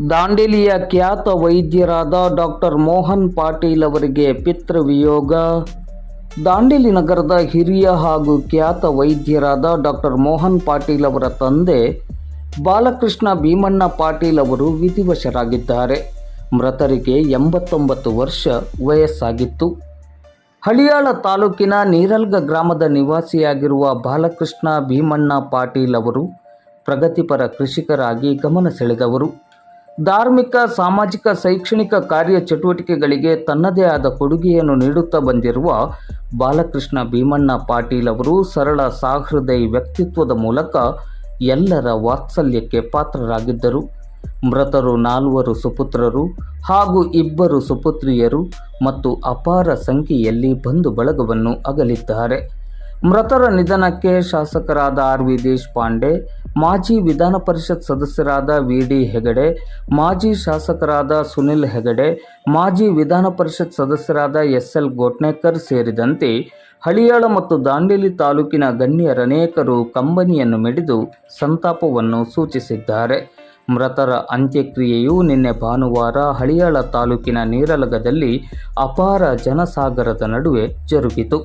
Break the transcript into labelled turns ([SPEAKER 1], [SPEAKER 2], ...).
[SPEAKER 1] ದಾಂಡೇಲಿಯ ಖ್ಯಾತ ವೈದ್ಯರಾದ ಡಾಕ್ಟರ್ ಮೋಹನ್ ಪಾಟೀಲ್ ಅವರಿಗೆ ಪಿತೃವಿಯೋಗ. ದಾಂಡೇಲಿ ನಗರದ ಹಿರಿಯ ಹಾಗೂ ಖ್ಯಾತ ವೈದ್ಯರಾದ ಡಾಕ್ಟರ್ ಮೋಹನ್ ಪಾಟೀಲ್ ಅವರ ತಂದೆ ಬಾಲಕೃಷ್ಣ ಭೀಮಣ್ಣ ಪಾಟೀಲ್ ಅವರು ವಿಧಿವಶರಾಗಿದ್ದಾರೆ. ಮೃತರಿಗೆ ಎಂಬತ್ತೊಂಬತ್ತು ವರ್ಷ ವಯಸ್ಸಾಗಿತ್ತು. ಹಳಿಯಾಳ ತಾಲೂಕಿನ ನೀರಲ್ಗ ಗ್ರಾಮದ ನಿವಾಸಿಯಾಗಿರುವ ಬಾಲಕೃಷ್ಣ ಭೀಮಣ್ಣ ಪಾಟೀಲ್ ಅವರು ಪ್ರಗತಿಪರ ಕೃಷಿಕರಾಗಿ ಗಮನ ಸೆಳೆದವರು. ಧಾರ್ಮಿಕ, ಸಾಮಾಜಿಕ, ಶೈಕ್ಷಣಿಕ ಕಾರ್ಯ ಚಟುವಟಿಕೆಗಳಿಗೆ ತನ್ನದೇ ಆದ ಕೊಡುಗೆಯನ್ನು ನೀಡುತ್ತಾ ಬಂದಿರುವ ಬಾಲಕೃಷ್ಣ ಭೀಮಣ್ಣ ಪಾಟೀಲ್ ಅವರು ಸರಳ ಸಹೃದಯ ವ್ಯಕ್ತಿತ್ವದ ಮೂಲಕ ಎಲ್ಲರ ವಾತ್ಸಲ್ಯಕ್ಕೆ ಪಾತ್ರರಾಗಿದ್ದರು. ಮೃತರು ನಾಲ್ವರು ಸುಪುತ್ರರು ಹಾಗೂ ಇಬ್ಬರು ಸುಪುತ್ರಿಯರು ಮತ್ತು ಅಪಾರ ಸಂಖ್ಯೆಯಲ್ಲಿ ಬಂಧು ಬಳಗವನ್ನು ಅಗಲಿದ್ದಾರೆ. ಮೃತರ ನಿಧನಕ್ಕೆ ಶಾಸಕರಾದ ಆರ್ ವಿ ದೇಶಪಾಂಡೆ, ಮಾಜಿ ವಿಧಾನ ಪರಿಷತ್ ಸದಸ್ಯರಾದ ವಿ ಡಿ ಹೆಗಡೆ, ಮಾಜಿ ಶಾಸಕರಾದ ಸುನಿಲ್ ಹೆಗಡೆ, ಮಾಜಿ ವಿಧಾನ ಪರಿಷತ್ ಸದಸ್ಯರಾದ ಎಸ್ ಎಲ್ ಗೋಟ್ನೇಕರ್ ಸೇರಿದಂತೆ ಹಳಿಯಾಳ ಮತ್ತು ದಾಂಡೇಲಿ ತಾಲೂಕಿನ ಗಣ್ಯರನೇಕರು ಕಂಬನಿಯನ್ನು ಮಿಡಿದು ಸಂತಾಪವನ್ನು ಸೂಚಿಸಿದ್ದಾರೆ. ಮೃತರ ಅಂತ್ಯಕ್ರಿಯೆಯು ನಿನ್ನೆ ಭಾನುವಾರ ಹಳಿಯಾಳ ತಾಲೂಕಿನ ನೀರಲಗದಲ್ಲಿ ಅಪಾರ ಜನಸಾಗರದ ನಡುವೆ ಜರುಗಿತು.